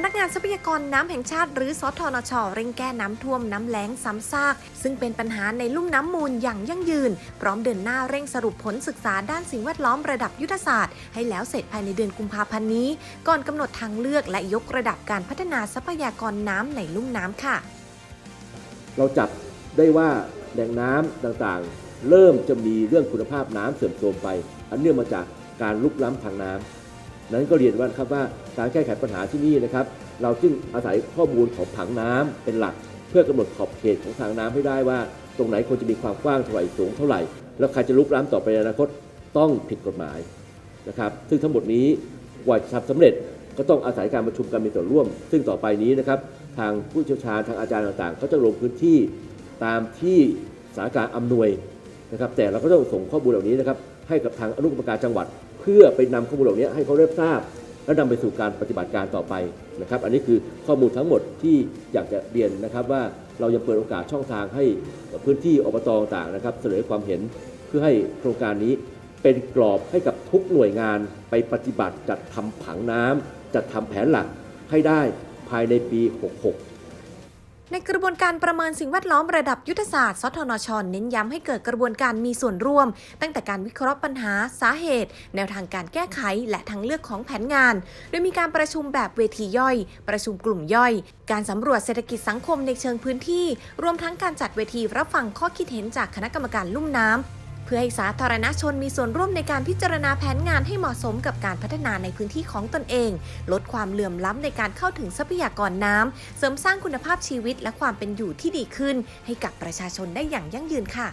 ำนักงานทรัพยากรน้ำแห่งชาติหรือสทนชเร่งแก้น้ำท่วมน้ำแล้งซ้ำซาก ซึ่งเป็นปัญหาในลุ่มน้ำมูลอย่างยั่งยืน พร้อมเดินหน้าเร่งสรุปผลศึกษาด้านสิ่งแวดล้อมระดับยุทธศาสตร์ ให้แล้วเสร็จภายในเดือนกุมภาพันธ์นี้ ก่อนกำหนดทางเลือกและยกระดับการพัฒนาทรัพยากรน้ำในลุ่มน้ำค่ะ เราจับได้ว่าแหล่งน้ำต่างๆ เริ่มจะมีเรื่องคุณภาพน้ำเสื่อมโทรมไป อันเนื่องมาจากการลุกล้ำทางน้ำ นั้นก็เรียนว่าครับว่าการแก้ไขปัญหาที่นี่นะครับ เราจึงอาศัยข้อมูลของผังน้ำเป็นหลัก เพื่อกำหนดขอบเขตของทางน้ำให้ได้ว่า ตรงไหนควรจะมีความกว้างเท่าไหร่สูงเท่าไหร่ แล้วใครจะลุกล้ำต่อไปในอนาคตต้องผิดกฎหมายนะครับ ซึ่งทั้งหมดนี้กว่าจะทำสำเร็จก็ต้องอาศัยการประชุมกันมีส่วนร่วม ซึ่งต่อไปนี้นะครับทางผู้เชี่ยวชาญทางอาจารย์ต่างๆเขาจะลงพื้นที่ตามที่สถานการณ์อำนวยนะครับ แต่เราก็ต้องส่งข้อมูลเหล่านี้นะครับให้กับทางอนุกรรมการจังหวัด เพื่อไปนำข้อมูลเหล่านี้ให้เขาได้ทราบ และนำไปสู่การปฏิบัติการต่อไปนะครับ อันนี้คือข้อมูลทั้งหมดที่อยากจะเรียนนะครับว่าเรายังเปิดโอกาสช่องทางให้พื้นที่อบตต่างๆนะครับ เสนอความเห็นเพื่อให้โครงการนี้เป็นกรอบให้กับทุกหน่วยงานไปปฏิบัติจัดทำผังน้ำจัดทำแผนหลักให้ได้ภายในปี 66 ในกระบวนการประเมินสิ่งแวดล้อมระดับยุทธศาสตร์สทนชเน้นย้ำให้เกิดกระบวนการมีส่วนร่วม ตั้งแต่การวิเคราะห์ปัญหาสาเหตุ แนวทางการแก้ไข และทางเลือกของแผนงาน โดยมีการประชุมแบบเวทีย่อย ประชุมกลุ่มย่อย การสำรวจเศรษฐกิจสังคมในเชิงพื้นที่ รวมทั้งการจัดเวทีรับฟังข้อคิดเห็นจากคณะกรรมการลุ่มน้ำ เพื่อให้สาธารณชนมีส่วนร่วมในการพิจารณาแผนงานให้เหมาะสมกับการพัฒนาในพื้นที่ของตนเอง ลดความเหลื่อมล้ำในการเข้าถึงทรัพยากรน้ำ เสริมสร้างคุณภาพชีวิตและความเป็นอยู่ที่ดีขึ้น ให้กับประชาชนได้อย่างยั่งยืนค่ะ